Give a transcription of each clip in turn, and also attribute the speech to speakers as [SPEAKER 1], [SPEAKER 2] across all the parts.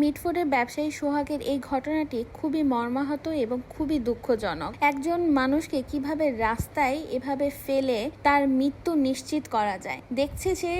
[SPEAKER 1] মিটফোর্ডের ব্যবসায়ী সোহাগের এই ঘটনাটি খুবই মর্মাহত এবং খুবই দুঃখজনক। একজন মানুষকে কীভাবে রাস্তায় এভাবে ফেলে তার মৃত্যু নিশ্চিত করা যায়। দেখছে সে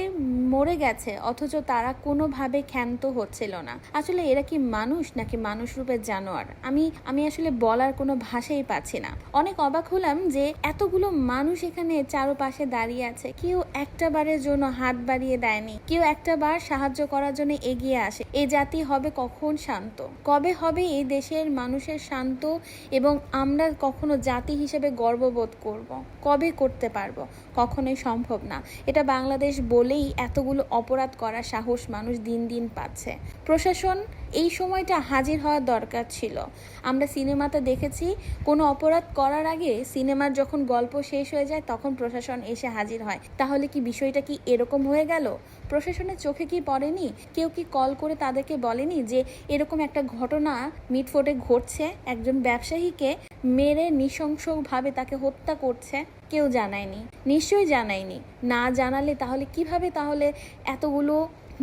[SPEAKER 1] মরে গেছে, অথচ তারা কোনোভাবে ক্ষান্ত হচ্ছিল না। আসলে এরা কি মানুষ নাকি মানুষ রূপের জানোয়ার? আমি আমি আসলে বলার কোনো ভাষাই পাচ্ছি না। অনেক অবাক হলাম যে এতগুলো মানুষ এখানে চারপাশে দাঁড়িয়ে আছে। কেউ একটা বারের জন্য হাত বাড়িয়ে দেয়নি। কেউ একটা বার সাহায্য করার জন্য এগিয়ে আসে। এ জাতি হবে কখন শান্ত? কবে হবে এই দেশের মানুষের শান্ত এবং আমরা কখনো জাতি হিসেবে গর্ববোধ করব। কবে করতে পারব? কখনোই সম্ভব না। এটা বাংলাদেশ বলেই এতগুলো অপরাধ করার সাহস মানুষ দিন দিন পাচ্ছে। প্রশাসন এই সময়টা হাজির হওয়ার দরকার ছিল। আমরা সিনেমাতে দেখেছি, কোনো অপরাধ করার আগে সিনেমার যখন গল্প শেষ হয়ে যায়, তখন প্রশাসন এসে হাজির হয়। তাহলে কি বিষয়টা কি এরকম হয়ে গেল? প্রশাসনের চোখে কি পড়েনি? কেউ কি কল করে তাদেরকে বলেনি যে এরকম একটা ঘটনা মিটফোর্টে ঘটছে? একজন ব্যবসায়ীকে মেরে নৃশংসভাবে তাকে হত্যা করছে? কেউ জানায়নি। নিশ্চয়ই জানায়নি। না জানালে তাহলে কীভাবে তাহলে এতগুলো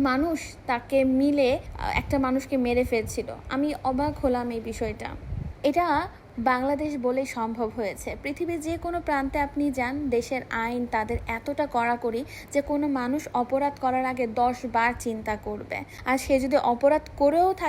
[SPEAKER 1] মানুষ তাকে মিলে একটা মানুষকে মেরে ফেলছিল? আমি অবাক হলাম এই বিষয়টা। এটা বাংলাদেশ বলেই সম্ভব হয়েছে। পৃথিবীর যে কোনো প্রান্তে আপনি যান, দেশের আইন তাদের এতটা কড়াকড়ি যে কোনো মানুষ অপরাধ করার আগে দশ বার চিন্তা করবে। আর সে যদি অপরাধ করেও থাকে